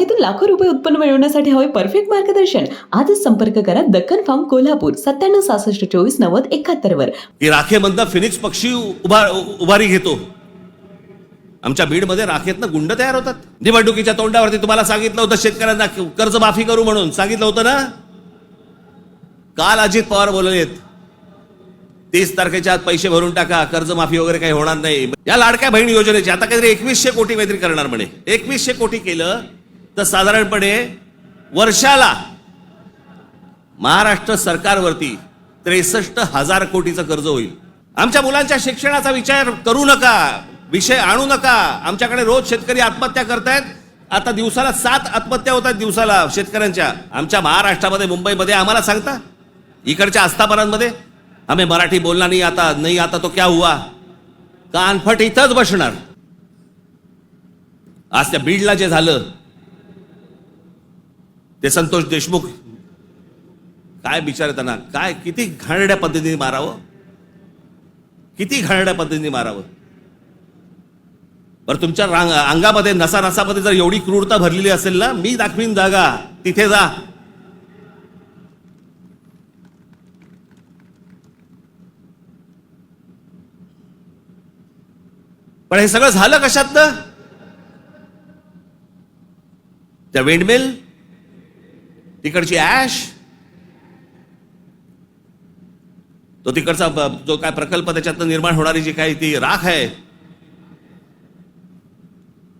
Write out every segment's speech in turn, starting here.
बागेतून लाखो रुपये उत्पन्न मिळवण्यासाठी हवे परफेक्ट मार्गदर्शन. आजच संपर्क करा दक्कन फार्म कोल्हापूर सत्त्याण्णव सहासष्ट चोवीस नव्वद एकाहत्तर वर. की राखेमधनं फिनिक्स पक्षी उभा उभारी घेतो. आमच्या बीडमध्ये राखेतनं गुंड तयार होतात. निवडणुकीच्या तोंडावरती तुम्हाला सांगितलं होतं शेतकऱ्यांना कर्ज माफी करू म्हणून. सांगितलं होतं ना? काल अजित पवार बोललेत तीस तारखेच्या आत पैसे भरून टाका कर्जमाफी वगैरे काही होणार नाही. या लाडक्या बहीण योजनेची आता काहीतरी एकवीसशे कोटी काहीतरी करणार म्हणे. एकवीसशे कोटी केलं तर साधारणपणे वर्षाला महाराष्ट्र सरकारवरती त्रेसष्ट हजार कोटीचं कर्ज होईल. आमच्या मुलांच्या शिक्षणाचा विचार करू नका विषय आणू नका. आमच्याकडे रोज शेतकरी आत्महत्या करतायत. आता दिवसाला सात आत्महत्या होतात दिवसाला शेतकऱ्यांच्या. आमच्या महाराष्ट्रामध्ये मुंबईमध्ये आम्हाला सांगता? इकडच्या आस्थापनांमध्ये? आम्ही मराठी बोलला नाही आता नाही आता तो क्या हुआ? कानफट इथंच बसणार. आज त्या बीडला जे झालं ते संतोष देशमुख काय बिचार त्यांना काय किती घाणड्या पद्धतीने मारावं? किती घाणड्या पद्धतीने मारावं? बरं तुमच्या रांग अंगामध्ये नसा नसामध्ये जर एवढी क्रूरता भरलेली असेल ना मी दाखवीन जागा. तिथे जा. पण हे सगळं झालं कशात त्या विंडमिल तिकडची ऍश तो तिकडचा जो काय प्रकल्प त्याच्यातनं निर्माण होणारी जी काही ती राख आहे.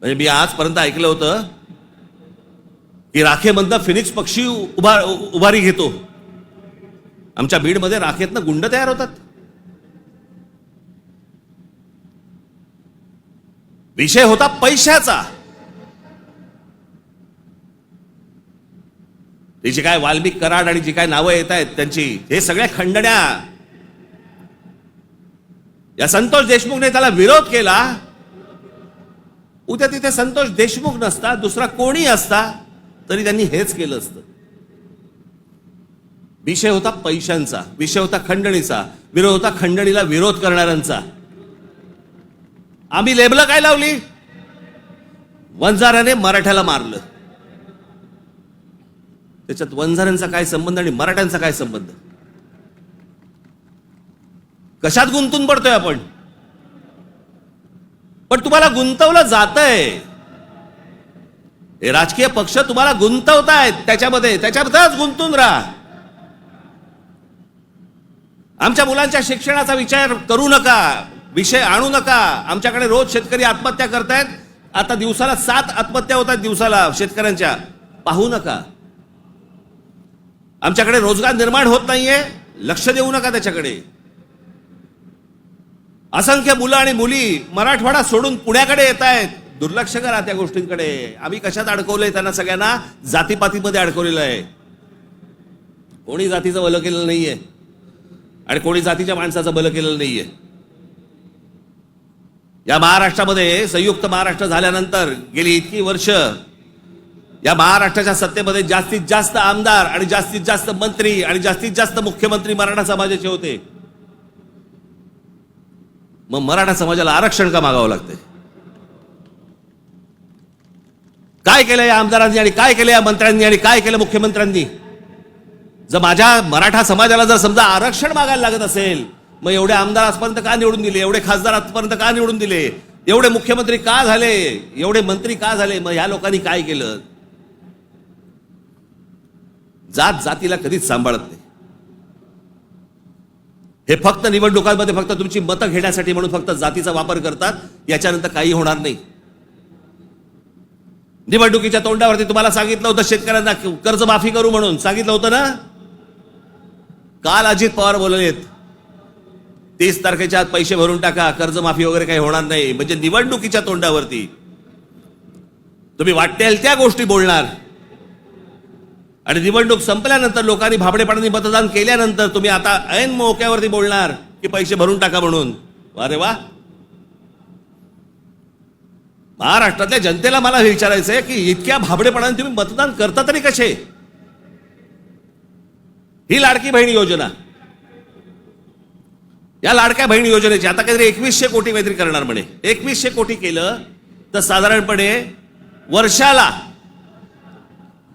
म्हणजे मी आजपर्यंत ऐकलं होतं की राखेमधनं फिनिक्स पक्षी उभा उभारी घेतो. आमच्या बीडमध्ये राखेतनं गुंड तयार होतात. विषय होता पैशाचा. ते जे काय वाल्मिक कराड आणि जी काय नावं येत आहेत त्यांची हे सगळ्या खंडण्या. या संतोष देशमुखने त्याला विरोध केला. उद्या तिथे संतोष देशमुख नसता दुसरा कोणी असता तरी त्यांनी हेच केलं असतं. विषय होता पैशांचा विषय होता खंडणीचा विरोध होता खंडणीला विरोध करणाऱ्यांचा. आम्ही लेबलं काय लावली? वंजाराने मराठ्याला मारलं. त्याच्यात वंजाऱ्यांचा काय संबंध आणि मराठ्यांचा काय संबंध? कशात गुंतून पडतोय आपण? पण तुम्हाला गुंतवलं जातंय. हे राजकीय पक्ष तुम्हाला गुंतवतायत. त्याच्यामध्ये त्याच्यामध्येच गुंतून राहा. आमच्या मुलांच्या शिक्षणाचा विचार करू नका. विषय आणू नका. आमच्याकडे रोज शेतकरी आत्महत्या करतायत. आता दिवसाला सात आत्महत्या होतात दिवसाला शेतकऱ्यांच्या. पाहू नका. आमच्याकडे रोजगार निर्माण होत नाहीये. लक्ष देऊ नका त्याच्याकडे. असंख्य मुलं आणि मुली मराठवाडा सोडून पुण्याकडे येत आहेत. दुर्लक्ष करा त्या गोष्टींकडे. आम्ही कशात अडकवलंय त्यांना सगळ्यांना? जातीपातीमध्ये अडकवलेलं आहे. कोणी जातीचं बलं केलेलं नाहीये. आणि कोणी जातीच्या माणसाचं बलं केलेलं नाहीये. या महाराष्ट्रामध्ये संयुक्त महाराष्ट्र झाल्यानंतर गेली इतकी वर्ष या महाराष्ट्राच्या सत्तेमध्ये जास्तीत जास्त आमदार आणि जास्तीत जास्त मंत्री आणि जास्तीत जास्त मुख्यमंत्री मराठा समाजाचे होते. मग मराठा समाजाला आरक्षण का मागावं लागतंय? काय केलं या आमदारांनी आणि काय केलं या मंत्र्यांनी आणि काय केलं मुख्यमंत्र्यांनी? जर माझ्या मराठा समाजाला जर समजा आरक्षण मागायला लागत असेल मग एवढे आमदार आजपर्यंत का निवडून दिले? एवढे खासदार आजपर्यंत का निवडून दिले? एवढे मुख्यमंत्री का झाले? एवढे मंत्री का झाले? मग ह्या लोकांनी काय केलं? जात जातीला कधीच सांभाळत नाही. हे फक्त निवडणुकांमध्ये फक्त तुमची मतं घेण्यासाठी म्हणून फक्त जातीचा वापर करतात याच्यानंतर काही होणार नाही. निवडणुकीच्या तोंडावरती तुम्हाला सांगितलं होतं शेतकऱ्यांना कर्जमाफी करू म्हणून. सांगितलं होतं ना? काल अजित पवार बोललेत तीस तारखेच्या आत पैसे भरून टाका कर्जमाफी वगैरे काही होणार नाही. म्हणजे निवडणुकीच्या तोंडावरती. तुम्ही वाटेल त्या गोष्टी बोलणार. आणि निवडणूक संपल्यानंतर लोकांनी भाबडेपणाने मतदान केल्यानंतर तुम्ही आता ऐन मोक्यावरती बोलणार की पैसे भरून टाका म्हणून. अरे वा. महाराष्ट्रातल्या जनतेला मला हे विचारायचं आहे की इतक्या भाबडेपणाने तुम्ही मतदान करता तरी कसे? ही लाडकी बहीण योजना. या लाडक्या बहीण योजनेची आता काहीतरी एकवीसशे कोटी काहीतरी करणार म्हणे. एकवीसशे कोटी केलं तर साधारणपणे वर्षाला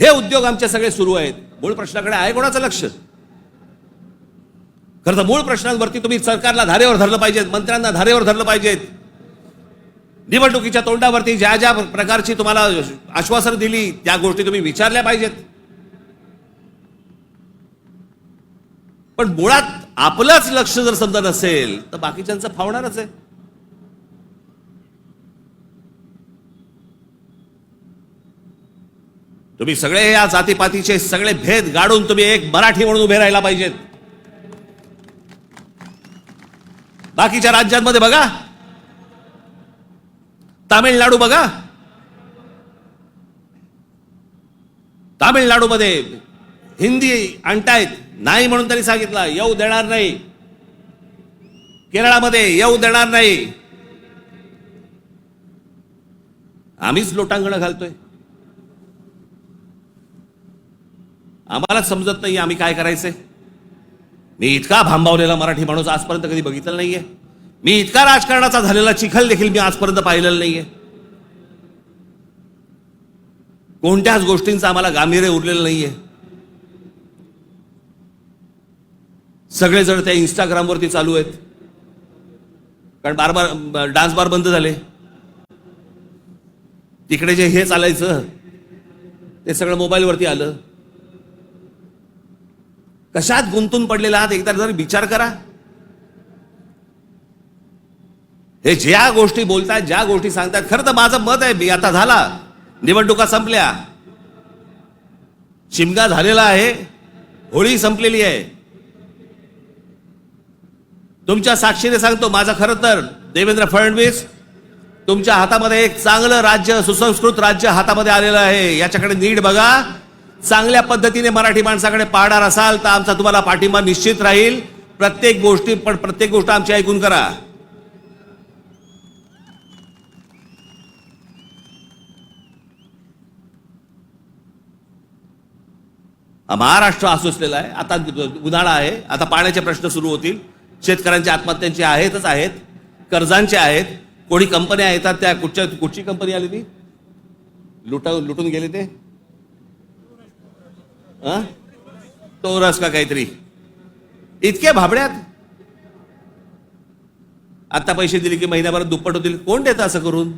हे उद्योग आमचे सगळे सुरू आहेत. मूळ प्रश्नाकडे आहे कोणाचं लक्ष? खरं तर मूळ प्रश्नांवरती तुम्ही सरकारला धारेवर धरलं पाहिजेत मंत्र्यांना धारेवर धरलं पाहिजेत. निवडणुकीच्या तोंडावरती ज्या ज्या प्रकारची तुम्हाला आश्वासन दिली त्या गोष्टी तुम्ही विचारल्या पाहिजेत. पण मुळात आपलंच लक्ष जर समजा नसेल तर बाकीच्यांचं फावणारच आहे. तुम्ही सगळे या जातीपातीचे सगळे भेद गाडून तुम्ही एक मराठी म्हणून उभे राहायला पाहिजेत. बाकीच्या राज्यांमध्ये बघा. तामिळनाडू बघा. तामिळनाडूमध्ये हिंदी आणतायत नाही म्हणून त्यांनी सांगितलं येऊ देणार नाही. केरळामध्ये येऊ देणार नाही. आम्हीच लोटांगण घालतोय. आम्हाला समजत नाही आम्ही काय करायचंय. मी इतका भांबावलेला मराठी माणूस आजपर्यंत कधी बघितलं नाहीये. मी इतका राजकारणाचा झालेला चिखल देखील मी आजपर्यंत पाहिलेलं नाहीये. कोणत्याच गोष्टींचं आम्हाला गांभीर्य उरलेलं नाहीये. सगळेजण त्या इंस्टाग्रामवरती चालू आहेत. कारण बार बार डान्स बार बंद झाले. तिकडे जे हे चालायचं ते सगळं मोबाईलवरती आलं. कशात गुंतून पडलेला आहात? एकदा जर विचार करा. हे ज्या गोष्टी बोलतात ज्या गोष्टी सांगतात खरं तर माझं मत आहे मी आता झाला. निवडणुका संपल्या. शिमगा झालेला आहे होळी संपलेली आहे. तुमच्या साक्षीने सांगतो माझं खरं तर देवेंद्र फडणवीस तुमच्या हातामध्ये एक चांगलं राज्य सुसंस्कृत राज्य हातामध्ये आलेलं आहे. याच्याकडे नीट बघा. चांगल्या पद्धतीने मराठी माणसाकडे पाहणार असाल तर आमचा तुम्हाला पाठिंबा निश्चित राहील. प्रत्येक गोष्टी पण प्रत्येक गोष्ट आमची ऐकून करा. महाराष्ट्र असोसलेला आहे. आता उन्हाळा आहे. आता पाण्याचे प्रश्न सुरू होतील. शेतकऱ्यांच्या आत्महत्यांचे आहेतच आहेत. कर्जांचे आहेत. कोणी कंपन्या येतात त्या कुठच्या कुठची कंपनी आली ती? लुटा लुटून गेले ते? चौरस का काहीतरी? इतक्या भाबड्यात? आता पैसे दिले की महिन्याभरात दुप्पट होतील. कोण देतं असं करून?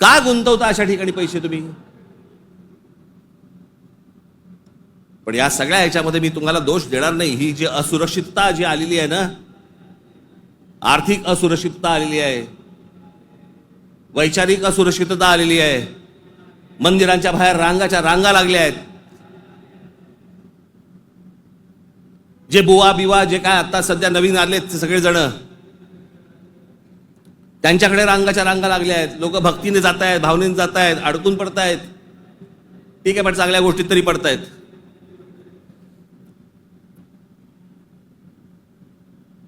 का गुंतवता अशा ठिकाणी पैसे तुम्ही? पण या सगळ्या ह्याच्यामध्ये मी तुम्हाला दोष देणार नाही. ही जी असुरक्षितता जी आलेली आहे ना आर्थिक असुरक्षितता आलेली आहे वैचारिक असुरक्षितता आलेली आहे मंदिरांच्या बाहेर रांगाच्या रांगा लागल्या आहेत. जे बुवा बिवा जे काय आता सध्या नवीन आलेत सगळेजण. त्यांच्याकडे रांगाच्या रांगा लागल्या आहेत. लोक भक्तीने जात आहेत भावनेने जात आहेत अडकून पडतायत. ठीक आहे पण चांगल्या गोष्टीत तरी पडतायत.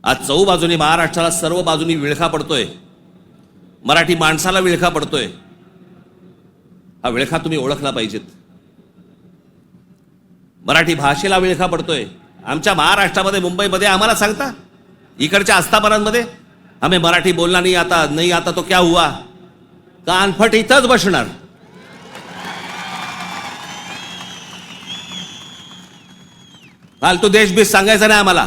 आज चौ बाजूनी महाराष्ट्राला सर्व बाजूनी विळखा पडतोय. मराठी माणसाला विळखा पडतोय. हा विळखा तुम्ही ओळखला पाहिजेत. मराठी भाषेला विळखा पडतोय. आमच्या महाराष्ट्रामध्ये मुंबईमध्ये आम्हाला सांगता? इकडच्या आस्थापनांमध्ये? आम्ही मराठी बोलला नाही आता नाही आता तो क्या हुआ? कानफट इथंच बसणार. फालतू देश बीस सांगायचा नाही आम्हाला.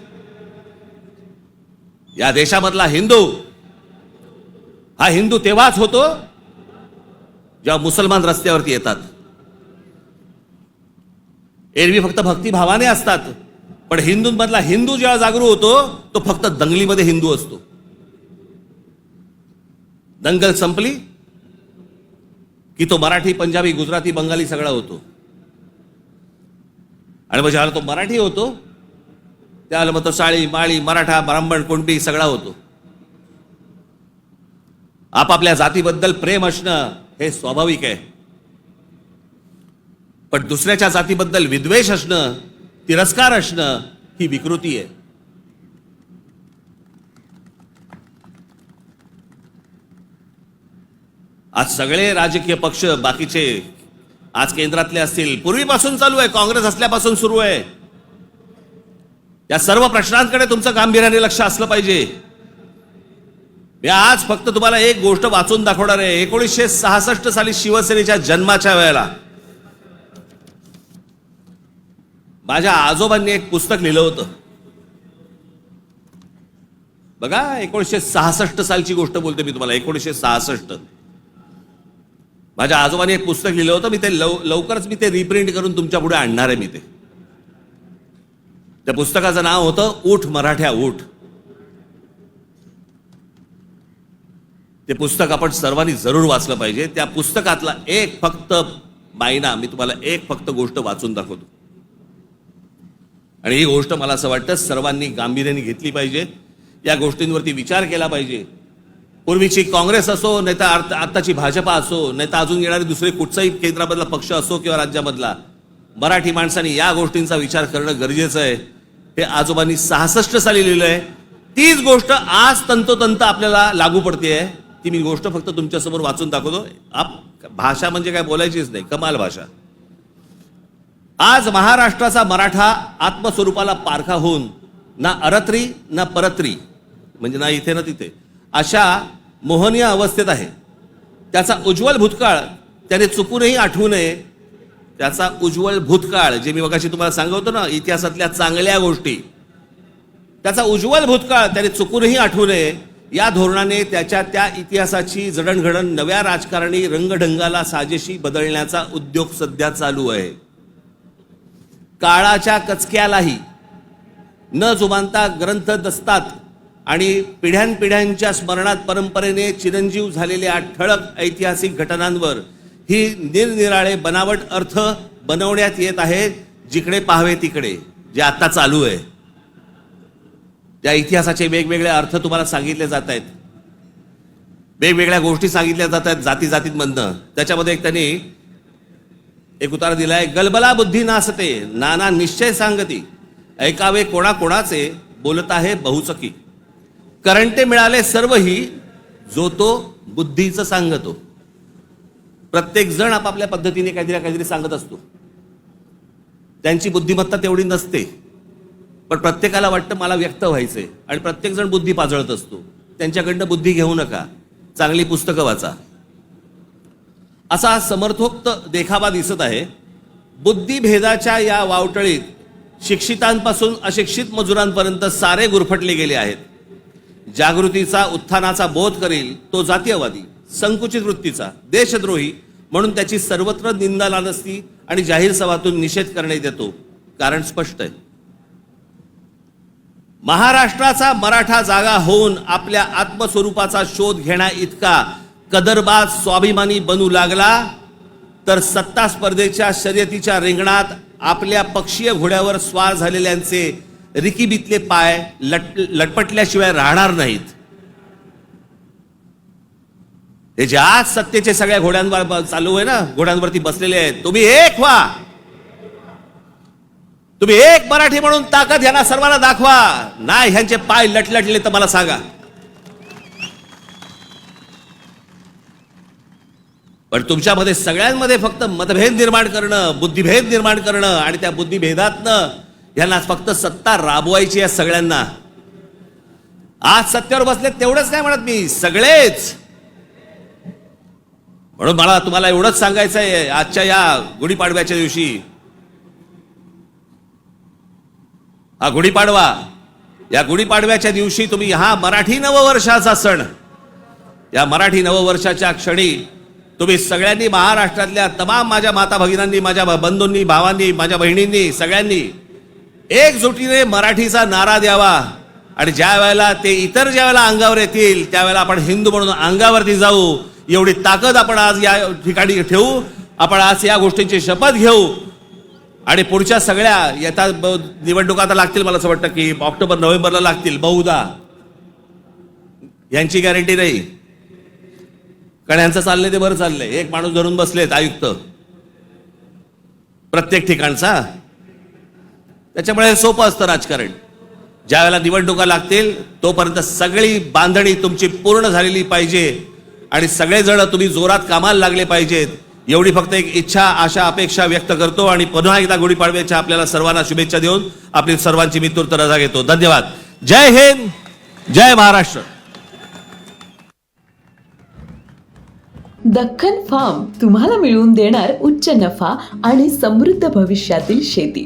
या देशामधला हिंदू हा हिंदू तेव्हाच होतो जेव्हा मुसलमान रस्त्यावरती येतात. एरवी फक्त भक्तिभावाने असतात पण हिंदूंमधला हिंदू जेव्हा जागरूक होतो तो फक्त दंगलीमध्ये हिंदू असतो. दंगल संपली की तो मराठी पंजाबी गुजराती बंगाली सगळा होतो. आणि मग ज्यावेळेला तो मराठी होतो त्याला मग तो साळी माळी मराठा ब्राह्मण कुणबी सगळा होतो. आपापल्या जातीबद्दल प्रेम असणं हे स्वाभाविक आहे. पण दुसऱ्याच्या जातीबद्दल विद्वेष असणं तिरस्कार असणं ही विकृती आहे. आज सगळे राजकीय पक्ष बाकीचे आज केंद्रातले असतील पूर्वीपासून चालू आहे काँग्रेस असल्यापासून सुरू आहे. या सर्व प्रश्नांकडे तुमचं गांभीर्याने लक्ष असलं पाहिजे. मी आज फक्त तुम्हाला एक गोष्ट वाचून दाखवणार आहे. एकोणीसशे सहासष्ट साली शिवसेनेच्या जन्माच्या वेळेला माझ्या आजोबांनी एक पुस्तक लिहिलं होतं. बघा एकोणीसशे सहासष्ट सालची गोष्ट बोलते मी तुम्हाला. एकोणीसशे सहासष्ट. माझ्या आजोबांनी एक पुस्तक लिहिलं होतं. मी ते लव लवकरच मी ते रिप्रिंट करून तुमच्यापुढे आणणार आहे मी ते. त्या पुस्तकाचं नाव होतं ऊठ मराठ्या ऊठ. ते पुस्तक आपण सर्वांनी जरूर वाचलं पाहिजे. त्या पुस्तकातला एक फक्त मायना मी तुम्हाला एक फक्त गोष्ट वाचून दाखवतो. आणि ही गोष्ट मला असं वाटतं सर्वांनी गांभीर्याने घेतली पाहिजे. या गोष्टींवरती विचार केला पाहिजे. पूर्वीची काँग्रेस असो नाही तर आत्ताची भाजपा असो नाही तर अजून येणारे दुसरे कुठचाही केंद्रामधला पक्ष असो किंवा राज्यामधला मराठी माणसाने या गोष्टींचा विचार करणं गरजेचं आहे. हे आजोबांनी सहासष्ट साली लिहिलं आहे. तीच गोष्ट आज तंतोतंत आपल्याला लागू पडते आहे ती मी गोष्ट फक्त तुमच्यासमोर वाचून दाखवतो. आप भाषा म्हणजे काय बोलायचीच नाही. कमाल भाषा. आज महाराष्ट्राचा मराठा आत्मस्वरूपाला पारखा होऊन ना अरत्री ना परत्री म्हणजे ना इथे ना तिथे अशा मोहनीय अवस्थेत आहे. त्याचा उज्ज्वल भूतकाळ त्याने चुकूनही आठवू नये. त्याचा उज्ज्वल भूतकाळ जे मी मगाशी तुम्हाला सांगवतो ना इतिहासातल्या चांगल्या गोष्टी. त्याचा उज्ज्वल भूतकाळ त्याने चुकूनही आठवू नये. या धोरणाने त्याच्या त्या इतिहासाची जडणघडण नव्या राजकारणी रंगढंगाला साजेशी बदलण्याचा उद्योग सध्या चालू आहे. काळाच्या कचक्यालाही न जुमानता ग्रंथ दसतात आणि पिढ्यानपिढ्यांच्या स्मरणात परंपरेने चिरंजीव झालेल्या ठळक ऐतिहासिक घटनांवर ही निरनिराळे बनावट अर्थ बनवण्यात येत आहेत जिकडे पाहावे तिकडे जे आता चालू आहे. त्या इतिहासाचे वेगवेगळे अर्थ तुम्हाला सांगितले जात आहेत. वेगवेगळ्या गोष्टी सांगितल्या जात आहेत जाती जातींमधनं त्याच्यामध्ये एक त्यांनी एक उतार दिलाय गलबला बुद्धी नासते नाना निश्चय सांगती. ऐकावे कोणा कोणाचे बोलत आहे बहुचकी. करंटे मिळाले सर्वही जो तो बुद्धीचं सांगतो. प्रत्येक जण आपापल्या पद्धतीने काहीतरी ना काहीतरी सांगत असतो. त्यांची बुद्धिमत्ता तेवढी नसते. पण प्रत्येकाला वाटतं मला व्यक्त व्हायचं आहे आणि प्रत्येक जण बुद्धी पाजळत असतो. त्यांच्याकडनं बुद्धी घेऊ नका. चांगली पुस्तकं वाचा. असा समर्थोक्त देखावा दिसत आहे. बुद्धिभेदाच्या या वावटळीत शिक्षितांपासून अशिक्षित मजुरांपर्यंत सारे गुरफटले गेले आहेत. जागृतीचा उत्थानाचा बोध करील तो जातीयवादी. संकुचित वृत्तीचा देशद्रोही म्हणून त्याची सर्वत्र निंदा लानस्ती आणि जाहीर सभातून निषेध करण्यात येतो. कारण स्पष्ट आहे. महाराष्ट्राचा मराठा जागा होऊन आपल्या आत्मस्वरूपाचा शोध घेण्या इतका कदरबाज स्वाभिमानी बनू लागला तर सत्ता स्पर्धेच्या शर्यतीच्या रिंगणात आपल्या पक्षीय घोड्यावर स्वार झालेल्यांचे रिकिबीतले पाय लट लटपटल्याशिवाय राहणार नाहीत. हे जे आज सत्तेचे सगळ्या घोड्यांवर चालू आहे ना घोड्यांवरती बसलेले आहेत तुम्ही एक व्हा. तुम्ही एक मराठी म्हणून ताकद ह्याला सर्वांना दाखवा. नाही ह्यांचे पाय लटलटले तर मला सांगा. पण तुमच्यामध्ये सगळ्यांमध्ये फक्त मतभेद निर्माण करणं बुद्धिभेद निर्माण करणं आणि त्या बुद्धिभेदातनं यांना फक्त सत्ता राबवायची आहे सगळ्यांना. आज सत्तेवर बसले तेवढंच काय म्हणत मी सगळेच. म्हणून मला तुम्हाला एवढंच सांगायचं आहे आजच्या या गुढीपाडव्याच्या दिवशी. हा गुढीपाडवा या गुढीपाडव्याच्या दिवशी तुम्ही हा मराठी नववर्षाचा सण या मराठी नववर्षाच्या क्षणी तुम्ही सगळ्यांनी महाराष्ट्रातल्या तमाम माझ्या माता भगिनांनी माझ्या बंधूंनी भावांनी माझ्या बहिणींनी सगळ्यांनी एकजुटीने मराठीचा नारा द्यावा. आणि ज्या वेळेला ते इतर ज्या वेळेला अंगावर येतील त्यावेळेला आपण हिंदू म्हणून अंगावरती जाऊ. एवढी ताकद आपण आज या ठिकाणी ठेवू. आपण आज या गोष्टींची शपथ घेऊ. आणि पुढच्या सगळ्या येता निवडणुका आता लागतील मला असं वाटतं की ऑक्टोबर नोव्हेंबरला लागतील बहुधा. यांची गॅरंटी नाही. कारण यांचं चाललंय ते बरं चाललंय. एक माणूस धरून बसलेत आयुक्त. प्रत्येक ठिकाणचा. त्याच्यामुळे हे सोपं असतं राजकारण. ज्या वेळेला निवडणुका लागतील तोपर्यंत सगळी बांधणी तुमची पूर्ण झालेली पाहिजे. आणि सगळेजण तुम्ही जोरात कामाला लागले पाहिजेत. एवढी फक्त एक इच्छा आशा अपेक्षा व्यक्त करतो आणि पुन्हा एकदा गुढीपाडव्याच्या आपल्याला सर्वांना शुभेच्छा देऊन आपली सर्वांची मित्रता रजा घेतो. धन्यवाद. जय हिंद जय महाराष्ट्र. दख्खन फार्म तुम्हाला मिळवून देणार उच्च नफा आणि समृद्ध भविष्यातील शेती.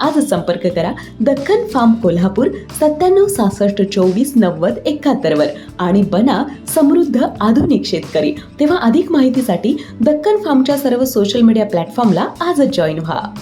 आज संपर्क करा दख्खन फार्म कोल्हापूर सत्त्याण्णव सहासष्ट चोवीस नव्वद एकाहत्तरवर आणि बना समृद्ध आधुनिक शेतकरी. तेव्हा अधिक माहितीसाठी दक्कन फार्मच्या सर्व सोशल मीडिया प्लॅटफॉर्मला आजच जॉईन व्हा.